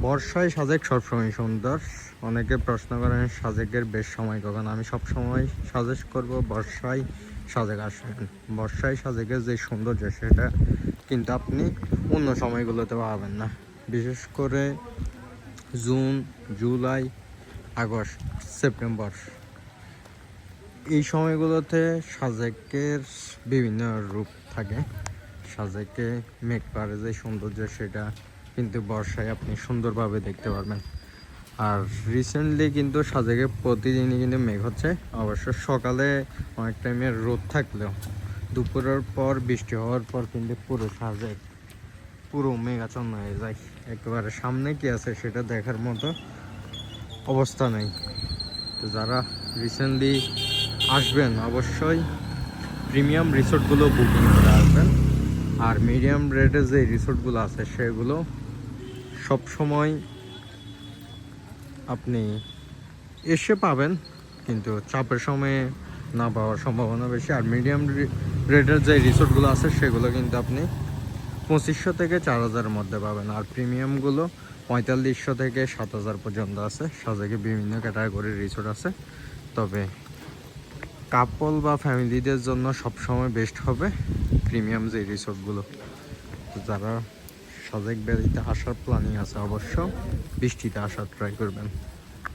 বর্ষায় সাজেক সবসময় সুন্দর। অনেকে প্রশ্ন করেন, সাজেকের বেশ সময় কখন? আমি সব সময় সাজেস্ট করব বর্ষায় সাজেক আসেন বর্ষায় সাজেকের যে সৌন্দর্য, সেটা কিন্তু আপনি অন্য সময়গুলোতে পাবেন না। বিশেষ করে জুন, জুলাই, আগস্ট, সেপ্টেম্বর। এই সময়গুলোতে সাজেকের বিভিন্ন রূপ থাকে। সাজেকে মেঘ পারে যে সৌন্দর্য, সেটা কিন্তু বর্ষায় আপনি সুন্দরভাবে দেখতে পারবেন। আর রিসেন্টলি কিন্তু সাজেকে প্রতিদিনই কিন্তু মেঘ হচ্ছে। অবশ্য সকালে অনেক টাইমে রোদ থাকলেও দুপুরের পর বৃষ্টি হওয়ার পর কিন্তু পুরো সাজেক পুরো মেঘাচ্ছন্ন হয়ে যায়। একেবারে সামনে কি আছে সেটা দেখার মতো অবস্থা নেই। তো যারা রিসেন্টলি আসবেন, অবশ্যই প্রিমিয়াম রিসোর্টগুলো বুকিং করে আসবেন। আর মিডিয়াম রেটের যে রিসোর্টগুলো আছে সেগুলো সব সময় আপনি এসে পাবেন, কিন্তু চাপের সময়ে না পাওয়ার সম্ভাবনা বেশি। আর মিডিয়াম রেটের যে রিসোর্টগুলো আছে, সেগুলো কিন্তু আপনি পঁচিশশো থেকে চার হাজারের মধ্যে পাবেন। আর প্রিমিয়ামগুলো পঁয়তাল্লিশশো থেকে সাত হাজার পর্যন্ত আছে। সাজেকে বিভিন্ন ক্যাটাগরির রিসোর্ট আছে। তবে কাপল বা ফ্যামিলিদের জন্য সবসময় বেস্ট হবে প্রিমিয়াম যে রিসোর্টগুলো যারা সাজেক বেড়িতে আসার প্ল্যানিং আছে অবশ্য। বৃষ্টিতে আসার ট্রাই করবেন।